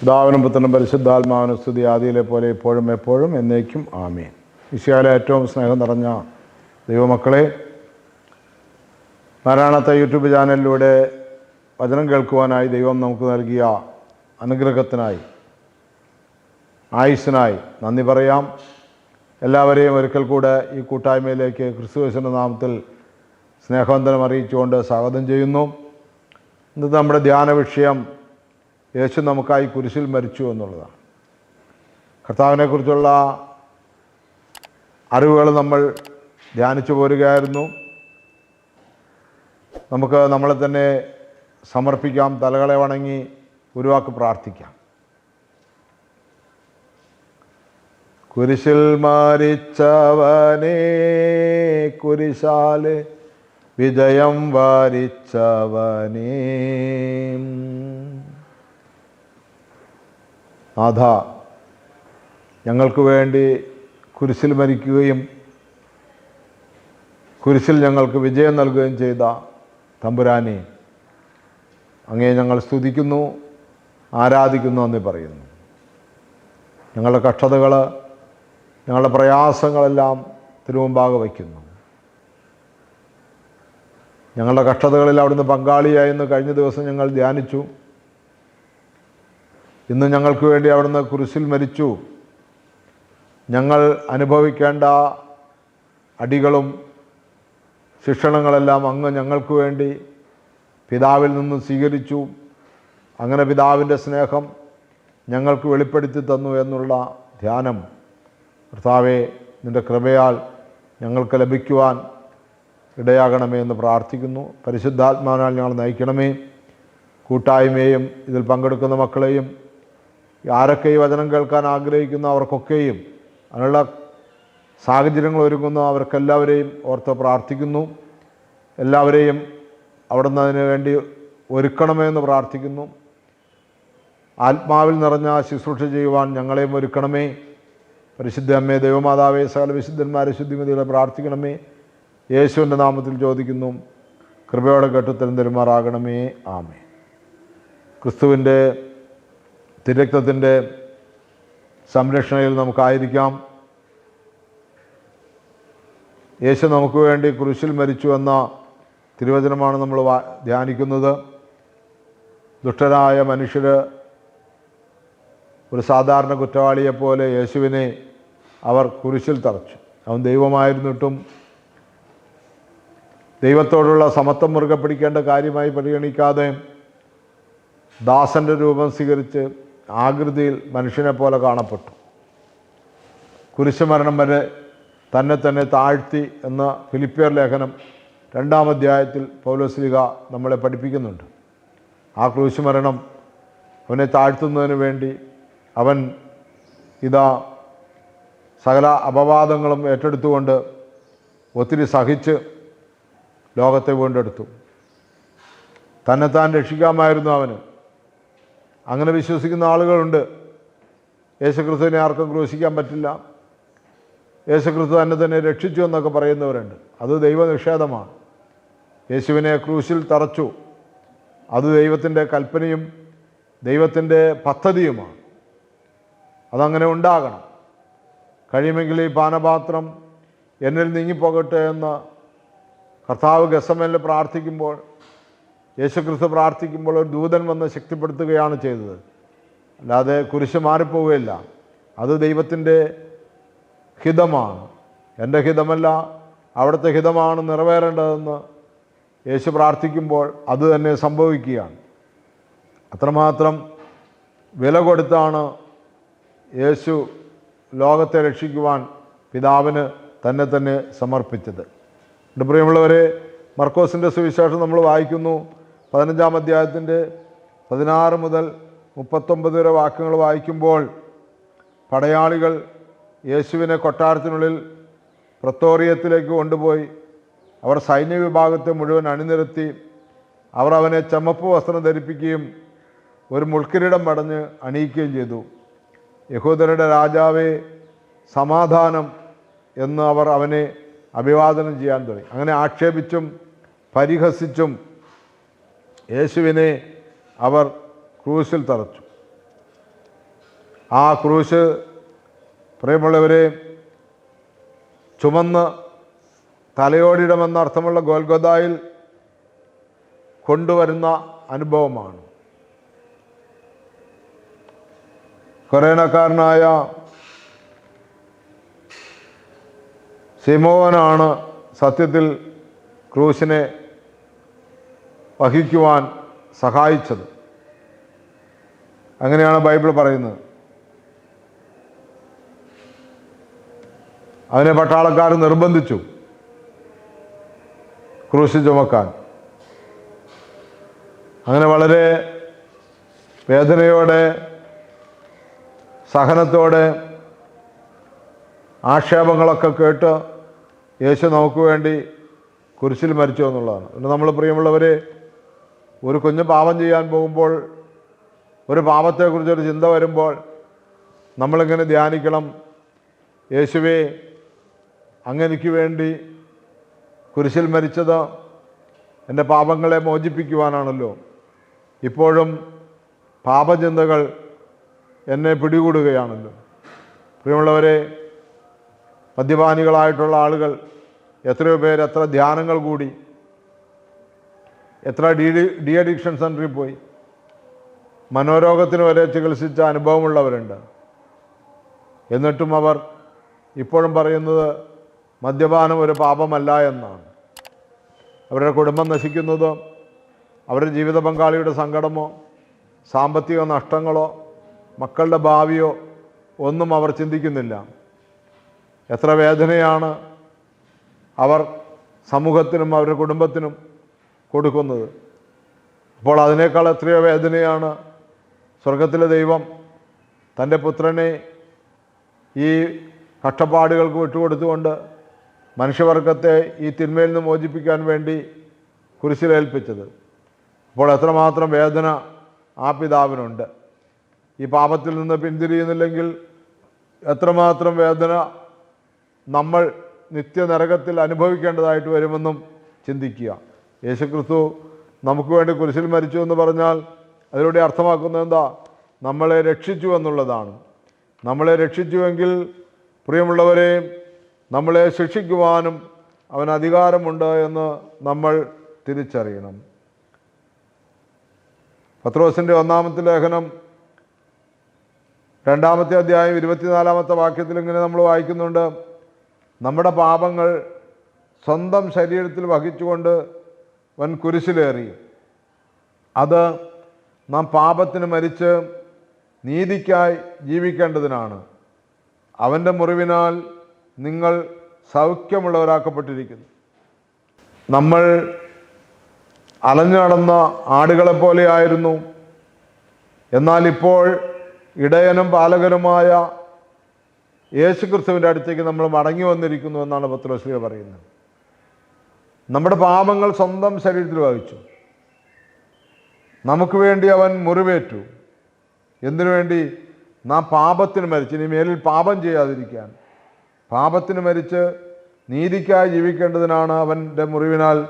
പിതാവിനും പുത്രനും പരിശുദ്ധാത്മാവിനും സ്തുതി ആദിയിലെ പോലെ ഇപ്പോഴും എപ്പോഴും എന്നേക്കും ആമീൻ. വിശാല ഏറ്റവും സ്നേഹം നിറഞ്ഞ ദൈവമക്കളെ നാരായണത്തെ യൂട്യൂബ് ചാനലിലൂടെ വചനം കേൾക്കുവാനായി ദൈവം നമുക്ക് നൽകിയ അനുഗ്രഹത്തിനായി ആയുസ്സിനായി നന്ദി പറയാം. എല്ലാവരെയും ഒരിക്കൽ കൂടെ ഈ കൂട്ടായ്മയിലേക്ക് ക്രിസ്തുവേശന്റെ നാമത്തിൽ സ്നേഹവന്ദനം അറിയിച്ചുകൊണ്ട് സ്വാഗതം ചെയ്യുന്നു. ഇന്നത്തെ നമ്മുടെ ധ്യാന വിഷയം യേശു നമുക്കായി കുരിശിൽ മരിച്ചു എന്നുള്ളതാണ്. കർത്താവിനെക്കുറിച്ചുള്ള അറിവുകൾ നമ്മൾ ധ്യാനിച്ചു പോരുകയായിരുന്നു. നമുക്ക് നമ്മളെ തന്നെ സമർപ്പിക്കാം തലകളെ വണങ്ങി ഒരു വാക്ക് പ്രാർത്ഥിക്കാം. കുരിശിൽ മരിച്ചവനേ കുരിശാൽ വിജയം വരിച്ചവനേ. നാഥ ഞങ്ങൾക്ക് വേണ്ടി കുരിശിൽ മരിക്കുകയും കുരിശിൽ ഞങ്ങൾക്ക് വിജയം നൽകുകയും ചെയ്ത തമ്പുരാനെ അങ്ങേ ഞങ്ങൾ സ്തുതിക്കുന്നു ആരാധിക്കുന്നു എന്ന് പറയുന്നു. ഞങ്ങളുടെ കഷ്ടതകൾ ഞങ്ങളുടെ പ്രയാസങ്ങളെല്ലാം തിരുമുമ്പാകെ വയ്ക്കുന്നു. ഞങ്ങളുടെ കഷ്ടതകളിൽ അവിടുന്ന് പങ്കാളിയായെന്ന് കഴിഞ്ഞ ദിവസം ഞങ്ങൾ ധ്യാനിച്ചു. ഇന്ന് ഞങ്ങൾക്ക് വേണ്ടി അവിടുന്ന് കുരിശിൽ മരിച്ചു. ഞങ്ങൾ അനുഭവിക്കേണ്ട അടികളും ശിക്ഷണങ്ങളെല്ലാം അങ്ങ് ഞങ്ങൾക്ക് വേണ്ടി പിതാവിൽ നിന്ന് സ്വീകരിച്ചു. അങ്ങനെ പിതാവിന്റെ സ്നേഹം ഞങ്ങൾക്ക് വെളിപ്പെടുത്തി തന്നു എന്നുള്ള ധ്യാനം. കർത്താവെ നിന്റെ കൃപയാൽ ഞങ്ങൾക്ക് ലഭിക്കുവാൻ ഇടയാകണമേ എന്ന് പ്രാർത്ഥിക്കുന്നു. പരിശുദ്ധാത്മാവിനാൽ ഞങ്ങൾ നയിക്കണമേ. കൂട്ടായ്മയും ഇതിൽ പങ്കെടുക്കുന്ന മക്കളെയും ആരൊക്കെ ഈ വചനം കേൾക്കാൻ ആഗ്രഹിക്കുന്ന അവർക്കൊക്കെയും അതിനുള്ള സാഹചര്യങ്ങൾ ഒരുങ്ങുന്നു അവർക്കെല്ലാവരെയും ഓർത്ത് പ്രാർത്ഥിക്കുന്നു. എല്ലാവരെയും അവിടുന്ന് അതിനു വേണ്ടി ഒരുക്കണമേ എന്ന് പ്രാർത്ഥിക്കുന്നു. ആത്മാവിൽ നിറഞ്ഞ ശുശ്രൂഷ ചെയ്യുവാൻ ഞങ്ങളെയും ഒരുക്കണമേ. പരിശുദ്ധ അമ്മേ ദൈവമാതാവേ സകല വിശുദ്ധന്മാരെ ശുദ്ധിമതികളെ പ്രാർത്ഥിക്കണമേ. യേശുവിന്റെ നാമത്തിൽ ചോദിക്കുന്നു. കൃപയോടെ കേട്ടു തരം തരുമാറാകണമേ ആമേ ക്രിസ്തുവിന്റെ തിരക്തത്തിന്റെ സംരക്ഷണയിൽ നമുക്കായിരിക്കാം. യേശു നമുക്ക് വേണ്ടി കുരിശിൽ മരിച്ചു എന്ന തിരുവചനമാണ് നമ്മൾ ധ്യാനിക്കുന്നത്. ദുഷ്ടരായ മനുഷ്യർ ഒരു സാധാരണ കുറ്റവാളിയെപ്പോലെ യേശുവിനെ അവർ കുരിശിൽ തറച്ചു. അവൻ ദൈവമായിരുന്നിട്ടും ദൈവത്തോടുള്ള സമത്വം മുറുകെ പിടിക്കേണ്ട കാര്യമായി പരിഗണിക്കാതെ ദാസന്റെ രൂപം സ്വീകരിച്ച് ആകൃതിയിൽ മനുഷ്യനെ പോലെ കാണപ്പെട്ടു. കുരിശുമരണം വരെ തന്നെ തന്നെ താഴ്ത്തി എന്ന ഫിലിപ്പിയർ ലേഖനം രണ്ടാം അധ്യായത്തിൽ പൗലോസ്ലിക നമ്മളെ പഠിപ്പിക്കുന്നുണ്ട്. ആ ക്രൂശുമരണം അവനെ താഴ്ത്തുന്നതിന് വേണ്ടി അവൻ ഇതാ സകല അപവാദങ്ങളും ഏറ്റെടുത്തുകൊണ്ട് ഒത്തിരി സഹിച്ച് ലോകത്തെ വീണ്ടെടുത്തു. തന്നെത്താൻ രക്ഷിക്കാമായിരുന്നു അവന്. അങ്ങനെ വിശ്വസിക്കുന്ന ആളുകളുണ്ട്. യേശുക്രിസ്തുവിനെ ആർക്കും ക്രൂശിക്കാൻ പറ്റില്ല. യേശുക്രിസ്തു തന്നെ തന്നെ രക്ഷിച്ചു എന്നൊക്കെ പറയുന്നവരുണ്ട്. അത് ദൈവനിഷേധമാണ്. യേശുവിനെ ക്രൂശിൽ തറച്ചു. അത് ദൈവത്തിന്റെ കൽപ്പനയും ദൈവത്തിന്റെ പദ്ധതിയുമാണ്. അതങ്ങനെ ഉണ്ടാകണം. കഴിയുമെങ്കിൽ ഈ പാനപാത്രം എന്നിൽ നീങ്ങിപ്പോകട്ടെ എന്ന് കർത്താവ് ഗസമേലിൽ പ്രാർത്ഥിക്കുമ്പോൾ യേശുക്രിസ്തു പ്രാർത്ഥിക്കുമ്പോൾ ഒരു ദൂതൻ വന്ന് ശക്തിപ്പെടുത്തുകയാണ് ചെയ്തത്. അല്ലാതെ കുരിശ് മാറിപ്പോവുകയില്ല. അത് ദൈവത്തിന്റെ ഹിതമാണ്. എന്റെ ഹിതമല്ല അവിടുത്തെ ഹിതമാണ് നിറവേറേണ്ടതെന്ന് യേശു പ്രാർത്ഥിക്കുമ്പോൾ അത് തന്നെ സംഭവിക്കുകയാണ്. അത്രമാത്രം വില കൊടുത്താണ് യേശു ലോകത്തെ രക്ഷിക്കുവാൻ പിതാവിന് തന്നെ തന്നെ സമർപ്പിച്ചത്. എന്റെ പ്രിയമുള്ളവരെ മർക്കോസിന്റെ സുവിശേഷം നമ്മൾ വായിക്കുന്നു. പതിനഞ്ചാം അധ്യായത്തിന്റെ പതിനാറ് മുതൽ മുപ്പത്തൊമ്പത് വരെ വാക്യങ്ങൾ വായിക്കുമ്പോൾ പടയാളികൾ യേശുവിനെ കൊട്ടാരത്തിനുള്ളിൽ പ്രത്തോറിയത്തിലേക്ക് കൊണ്ടുപോയി അവർ സൈന്യ വിഭാഗത്തെ മുഴുവൻ അണിനിരത്തി അവർ അവനെ ചമ്മപ്പ് വസ്ത്രം ധരിപ്പിക്കുകയും ഒരു മുൾക്കിരീടം പടഞ്ഞ് അണിയിക്കുകയും ചെയ്തു. യഹൂദരുടെ രാജാവേ സമാധാനം എന്ന് അവർ അവനെ അഭിവാദനം ചെയ്യാൻ തുടങ്ങി. അങ്ങനെ ആക്ഷേപിച്ചും പരിഹസിച്ചും യേശുവിനെ അവർ ക്രൂശിൽ തറച്ചു. ആ ക്രൂശ് പ്രിയമുള്ളവരെ ചുമന്ന് തലയോടിടമെന്ന അർത്ഥമുള്ള ഗോൽഗോദായിൽ കൊണ്ടുവരുന്ന അനുഭവമാണ്. കൊറേനക്കാരനായ സിമോവനാണ് സത്യത്തിൽ ക്രൂശിനെ വഹിക്കുവാൻ സഹായിച്ചത്. അങ്ങനെയാണ് ബൈബിൾ പറയുന്നത്. അതിനെ പട്ടാളക്കാർ നിർബന്ധിച്ചു. ക്രൂശ് ചുമക്കാൻ. അങ്ങനെ വളരെ വേദനയോടെ സഹനത്തോടെ ആക്ഷേപങ്ങളൊക്കെ കേട്ട് യേശു നമുക്ക് വേണ്ടി കുരിശിൽ മരിച്ചു എന്നുള്ളതാണ്. നമ്മൾ പ്രിയമുള്ളവരെ ഒരു കുഞ്ഞ് പാപം ചെയ്യാൻ പോകുമ്പോൾ ഒരു പാപത്തെക്കുറിച്ചൊരു ചിന്ത വരുമ്പോൾ നമ്മളിങ്ങനെ ധ്യാനിക്കണം. യേശുവേ അങ്ങനെക്ക് വേണ്ടി കുരിശിൽ മരിച്ചത് എന്റെ പാപങ്ങളെ മോചിപ്പിക്കുവാനാണല്ലോ. ഇപ്പോഴും പാപചിന്തകൾ എന്നെ പിടികൂടുകയാണല്ലോ. പ്രിയമുള്ളവരെ മദ്യപാനികളായിട്ടുള്ള ആളുകൾ എത്രയോ പേര് എത്ര ധ്യാനങ്ങൾ കൂടി എത്ര ഡി ഡി അഡിക്ഷൻ സെന്ററിൽ പോയി? മനോരോഗത്തിന് വരെ ചികിത്സിച്ച അനുഭവമുള്ളവരുണ്ട്. എന്നിട്ടും അവർ ഇപ്പോഴും പറയുന്നത് മദ്യപാനം ഒരു പാപമല്ല എന്നാണ്. അവരുടെ കുടുംബം നശിക്കുന്നതോ അവരുടെ ജീവിത പങ്കാളിയുടെ സങ്കടമോ സാമ്പത്തിക നഷ്ടങ്ങളോ മക്കളുടെ ഭാവിയോ ഒന്നും അവർ ചിന്തിക്കുന്നില്ല. എത്ര വേദനയാണ് അവർ സമൂഹത്തിനും അവരുടെ കുടുംബത്തിനും കൊടുക്കുന്നത്. അപ്പോൾ അതിനേക്കാൾ എത്രയോ വേദനയാണ് സ്വർഗത്തിലെ ദൈവം തന്റെ പുത്രനെ ഈ കഷ്ടപ്പാടുകൾക്ക് വിട്ടുകൊടുത്തുകൊണ്ട് മനുഷ്യവർഗത്തെ ഈ തിന്മയിൽ നിന്ന് മോചിപ്പിക്കാൻ വേണ്ടി കുരിശിലേൽപ്പിച്ചത് അപ്പോൾ എത്രമാത്രം വേദന ആ പിതാവിനുണ്ട്. ഈ പാപത്തിൽ നിന്ന് പിന്തിരിയുന്നില്ലെങ്കിൽ എത്രമാത്രം വേദന നമ്മൾ നിത്യനരകത്തിൽ അനുഭവിക്കേണ്ടതായിട്ട് വരുമെന്നും ചിന്തിക്കുക. യേശുക്രിസ്തു നമുക്ക് വേണ്ടി കുരിശിൽ മരിച്ചു എന്ന് പറഞ്ഞാൽ അതിലൂടെ അർത്ഥമാക്കുന്നത് എന്താ? നമ്മളെ രക്ഷിച്ചു എന്നുള്ളതാണ്. നമ്മളെ രക്ഷിച്ചുവെങ്കിൽ പ്രിയമുള്ളവരെ നമ്മളെ ശിക്ഷിക്കുവാനും അവൻ അധികാരമുണ്ട് എന്ന് നമ്മൾ തിരിച്ചറിയണം. പത്രോസിന്റെ ഒന്നാമത്തെ ലേഖനം രണ്ടാമത്തെ അധ്യായം ഇരുപത്തിനാലാമത്തെ വാക്യത്തിൽ ഇങ്ങനെ നമ്മൾ വായിക്കുന്നുണ്ട്. നമ്മുടെ പാപങ്ങൾ സ്വന്തം ശരീരത്തിൽ വഹിച്ചുകൊണ്ട് വൻ കുരിശിലേറി. അത് നാം പാപത്തിന് മരിച്ച് നീതിക്കായി ജീവിക്കേണ്ടതിനാണ്. അവന്റെ മുറിവിനാൽ നിങ്ങൾ സൗഖ്യമുള്ളവരാക്കപ്പെട്ടിരിക്കുന്നു. നമ്മൾ അലഞ്ഞു നടന്ന ആടുകളെ പോലെയായിരുന്നു എന്നാൽ ഇപ്പോൾ ഇടയനും പാലകനുമായ യേശുക്രിസ്തുവിന്റെ അടുത്തേക്ക് നമ്മൾ മടങ്ങി വന്നിരിക്കുന്നു എന്നാണ് പത്രോശ്രീ പറയുന്നത്. നമ്മുടെ പാപങ്ങൾ സ്വന്തം ശരീരത്തിൽ വഹിച്ചു. നമുക്ക് വേണ്ടി അവൻ മുറിവേറ്റു. എന്തിനു വേണ്ടി? നാം പാപത്തിന് മരിച്ചു. ഇനി മേലിൽ പാപം ചെയ്യാതിരിക്കാൻ. പാപത്തിന് മരിച്ച് നീതിക്കായി ജീവിക്കേണ്ടതിനാണ് അവന്റെ മുറിവിനാൽ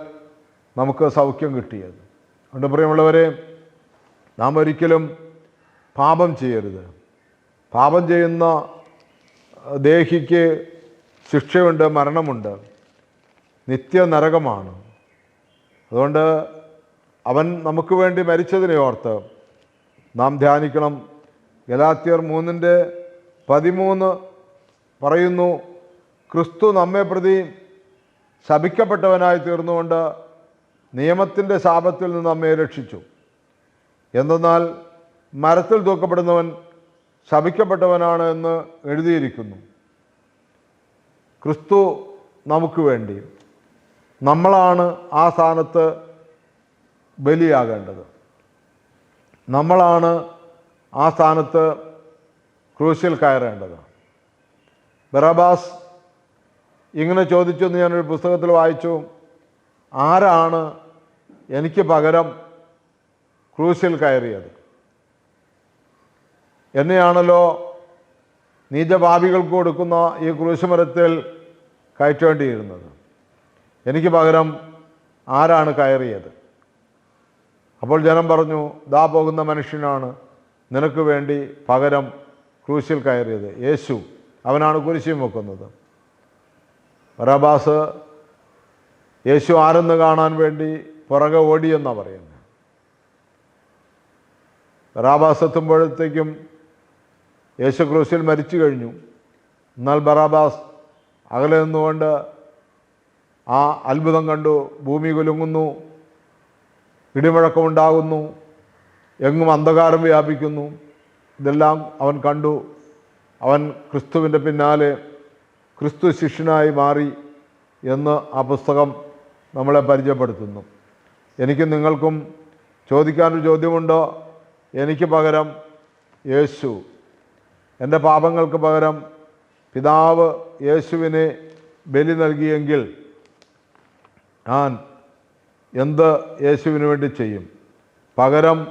നമുക്ക് സൗഖ്യം കിട്ടിയത്. അതുകൊണ്ട് പ്രിയമുള്ളവരെ നാം ഒരിക്കലും പാപം ചെയ്യരുത്. പാപം ചെയ്യുന്ന ദേഹിക്ക് ശിക്ഷയുണ്ട് മരണമുണ്ട്. നിത്യനരകമാണ്. അതുകൊണ്ട് അവൻ നമുക്ക് വേണ്ടി മരിച്ചതിനെ ഓർത്ത് നാം ധ്യാനിക്കണം. ഗലാത്യർ മൂന്നിന്റെ പതിമൂന്ന് പറയുന്നു ക്രിസ്തു നമ്മെ പ്രതി ശപിക്കപ്പെട്ടവനായി തീർന്നുകൊണ്ട് നിയമത്തിന്റെ ശാപത്തിൽ നിന്ന് നമ്മെ രക്ഷിച്ചു. എന്തെന്നാൽ മരത്തിൽ തൂക്കപ്പെടുന്നവൻ ശപിക്കപ്പെട്ടവനാണ് എന്ന് എഴുതിയിരിക്കുന്നു. ക്രിസ്തു നമുക്ക് വേണ്ടി നമ്മളാണ് ആ സ്ഥാനത്ത് ബലിയാകേണ്ടത്. നമ്മളാണ് ആ സ്ഥാനത്ത് ക്രൂശിൽ കയറേണ്ടത്. ബറബാസ് ഇങ്ങനെ ചോദിച്ചു എന്ന് ഞാനൊരു പുസ്തകത്തിൽ വായിച്ചു. ആരാണ് എനിക്ക് പകരം ക്രൂശിൽ കയറിയത്? എന്നെയാണല്ലോ നീചപാപികൾക്ക് കൊടുക്കുന്ന ഈ ക്രൂശുമരത്തിൽ കയറ്റേണ്ടിയിരുന്നത്. എനിക്ക് പകരം ആരാണ് കയറിയത്? അപ്പോൾ ജനം പറഞ്ഞു ദാ പോകുന്ന മനുഷ്യനാണ്. നിനക്ക് വേണ്ടി പകരം ക്രൂശിൽ കയറിയത്. യേശു. അവനാണ് കുരിശിൽ വെക്കുന്നത് ബറാബാസ് യേശു ആരെന്ന് കാണാൻ വേണ്ടി പുറകെ ഓടിയെന്നാണ് പറയുന്നത് ബറാബാസ് എത്തുമ്പോഴത്തേക്കും യേശു ക്രൂശിൽ മരിച്ചു കഴിഞ്ഞു. എന്നാൽ ബറാബാസ് അകലെ നിന്നുകൊണ്ട് ആ അത്ഭുതം കണ്ടു. ഭൂമി കുലുങ്ങുന്നു. ഇടിമുഴക്കമുണ്ടാകുന്നു. എങ്ങും അന്ധകാരം വ്യാപിക്കുന്നു. ഇതെല്ലാം അവൻ കണ്ടു. അവൻ ക്രിസ്തുവിന്റെ പിന്നാലെ ക്രിസ്തു ശിഷ്യനായി മാറി എന്ന് ആ പുസ്തകം നമ്മളെ പരിചയപ്പെടുത്തുന്നു. എനിക്കും നിങ്ങൾക്കും ചോദിക്കാനൊരു ചോദ്യമുണ്ടോ? എനിക്ക് പകരം യേശു. എന്റെ പാപങ്ങൾക്ക് പകരം പിതാവ് യേശുവിനെ ബലി നൽകിയെങ്കിൽ ഞാൻ എന്ത് യേശുവിന് വേണ്ടി ചെയ്യും? പകരം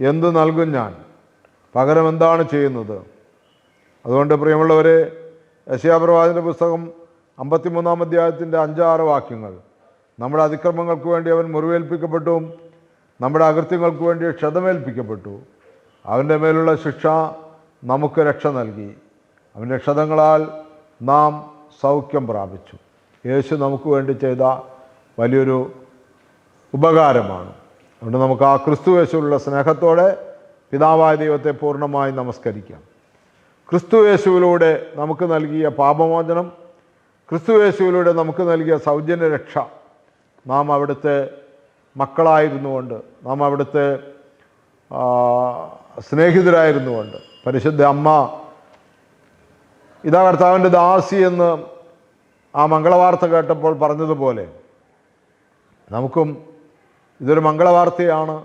എന്ത് നൽകും ഞാൻ? പകരം എന്താണ് ചെയ്യുന്നത്? അതുകൊണ്ട് പ്രിയമുള്ളവരെ യശയാപ്രവാചന്റെ പുസ്തകം അമ്പത്തിമൂന്നാം അധ്യായത്തിന്റെ അഞ്ചാറ് വാക്യങ്ങൾ. നമ്മുടെ അതിക്രമങ്ങൾക്ക് വേണ്ടി അവൻ മുറിവേൽപ്പിക്കപ്പെട്ടു. നമ്മുടെ അകൃത്യങ്ങൾക്ക് വേണ്ടി ക്ഷതമേൽപ്പിക്കപ്പെട്ടു. അവന്റെ മേലുള്ള ശിക്ഷ നമുക്ക് രക്ഷ നൽകി. അവന്റെ ക്ഷതങ്ങളാൽ നാം സൗഖ്യം പ്രാപിച്ചു. യേശു നമുക്ക് വേണ്ടി ചെയ്ത വലിയൊരു ഉപകാരമാണ്. അതുകൊണ്ട് നമുക്ക് ആ ക്രിസ്തു യേശുവിലുള്ള സ്നേഹത്തോടെ പിതാവായ ദൈവത്തെ പൂർണമായി നമസ്കരിക്കാം. ക്രിസ്തു യേശുവിലൂടെ നമുക്ക് നൽകിയ പാപമോചനം ക്രിസ്തു യേശുവിലൂടെ നമുക്ക് നൽകിയ സൗജന്യ രക്ഷ നാം അവിടുത്തെ മക്കളായിരുന്നുകൊണ്ട് നാം അവിടുത്തെ സ്നേഹിതരായിരുന്നു സ്നേഹിതരായിരുന്നുകൊണ്ട് പരിശുദ്ധ അമ്മ ഇതാ കർത്താവിന്റെ ദാസി എന്ന് ആ മംഗളവാർത്ത കേട്ടപ്പോൾ പറഞ്ഞതുപോലെ നമുക്കും ഇതൊരു മംഗളവാർത്തയാണ്.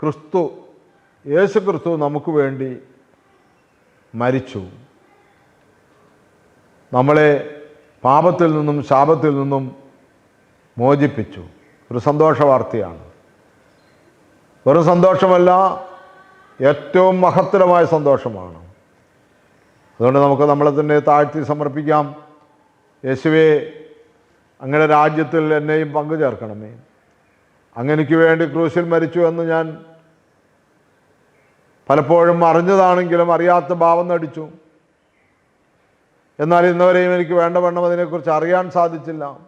ക്രിസ്തു യേശു ക്രിസ്തു നമുക്ക് വേണ്ടി മരിച്ചു. നമ്മളെ പാപത്തിൽ നിന്നും ശാപത്തിൽ നിന്നും മോചിപ്പിച്ചു. ഒരു സന്തോഷ വാർത്തയാണ് വെറും സന്തോഷമല്ല ഏറ്റവും മഹത്തരമായ സന്തോഷമാണ്. അതുകൊണ്ട് നമുക്ക് നമ്മളെ തന്നെ താഴ്ത്തി സമർപ്പിക്കാം. യേശുവേ അങ്ങയുടെ രാജ്യത്തിൽ എന്നെയും പങ്കു ചേർക്കണമേ. അങ്ങനെക്ക് വേണ്ടി ക്രൂശിൽ മരിച്ചു എന്ന് ഞാൻ പലപ്പോഴും അറിഞ്ഞതാണെങ്കിലും അറിയാത്ത ഭാവം നടിച്ചു. എന്നാൽ ഇന്നവരെയും എനിക്ക് വേണ്ടവണ്ണം അതിനെക്കുറിച്ച് അറിയാൻ സാധിച്ചില്ല.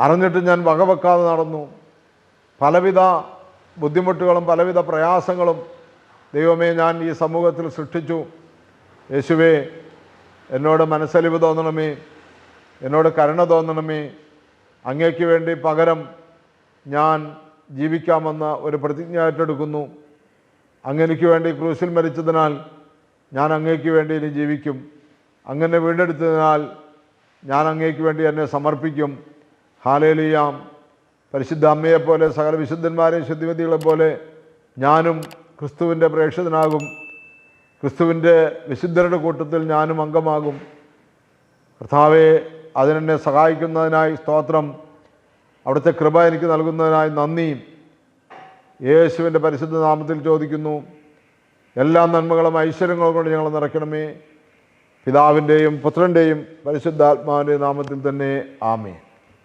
അറിഞ്ഞിട്ട് ഞാൻ വകവെക്കാതെ നടന്നു. പലവിധ ബുദ്ധിമുട്ടുകളും പലവിധ പ്രയാസങ്ങളും ദൈവമേ ഞാൻ ഈ സമൂഹത്തിൽ സൃഷ്ടിച്ചു. യേശുവേ എന്നോട് മനസ്സലിവ് തോന്നണമേ. എന്നോട് കരുണ തോന്നണമേ. അങ്ങേക്ക് വേണ്ടി പകരം ഞാൻ ജീവിക്കാമെന്ന ഒരു പ്രതിജ്ഞ ഏറ്റെടുക്കുന്നു. അങ്ങനെക്ക് വേണ്ടി ക്രൂസിൽ മരിച്ചതിനാൽ ഞാൻ അങ്ങേക്ക് വേണ്ടി ഇനി ജീവിക്കും. അങ്ങനെ വീണ്ടെടുത്തതിനാൽ ഞാൻ അങ്ങേക്ക് വേണ്ടി എന്നെ സമർപ്പിക്കും. ഹാലേലിയാം. പരിശുദ്ധ അമ്മയെപ്പോലെ സകല വിശുദ്ധന്മാരെയും ശുദ്ധിമതികളെ പോലെ ഞാനും ക്രിസ്തുവിന്റെ പ്രേക്ഷിതനാകും. ക്രിസ്തുവിന്റെ വിശുദ്ധരുടെ കൂട്ടത്തിൽ ഞാനും അംഗമാകും. കർത്താവെ അതിനെന്നെ സഹായിക്കുന്നതിനായി സ്തോത്രം. അവിടുത്തെ കൃപ എനിക്ക് നൽകുന്നതിനായി നന്ദി. യേശുവിന്റെ പരിശുദ്ധ നാമത്തിൽ ചോദിക്കുന്നു. എല്ലാ നന്മകളും ഐശ്വര്യങ്ങളും കൊണ്ട് ഞങ്ങൾ നിറയ്ക്കണമേ. പിതാവിന്റെയും പുത്രന്റെയും പരിശുദ്ധാത്മാവിന്റെയും നാമത്തിൽ തന്നെ ആമേ